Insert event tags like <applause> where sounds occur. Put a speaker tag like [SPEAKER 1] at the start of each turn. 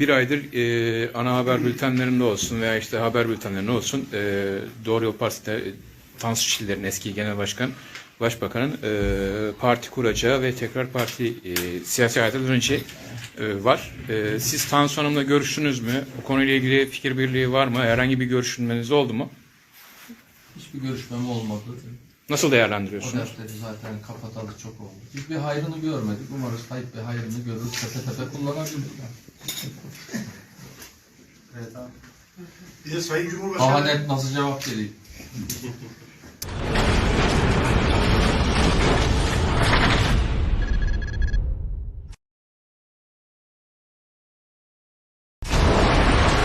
[SPEAKER 1] bir aydır e, ana haber bültenlerinde olsun veya işte haber bültenlerinde olsun e, Doğru Yol Partisi'de e, Tansu Çiller'in eski genel başkan, başbakanın e, parti kuracağı ve tekrar parti e, siyasi hayata döneceği e, var. E, siz Tansu Hanım'la görüştünüz mü? Bu konuyla ilgili fikir birliği var mı? Herhangi bir görüşmeniz oldu mu?
[SPEAKER 2] Hiçbir görüşmem olmadı.
[SPEAKER 1] Nasıl
[SPEAKER 2] O
[SPEAKER 1] değerlendiriyorsunuz?
[SPEAKER 2] defteri zaten kapatalı çok oldu. Biz bir hayrını görmedik. Umarız Tayyip bir hayrını görürüz. Tepe tepe kullanabilir.
[SPEAKER 3] Evet abi. Bir de Sayın Cumhurbaşkanı
[SPEAKER 2] Daha net nasıl cevap vereyim? <laughs>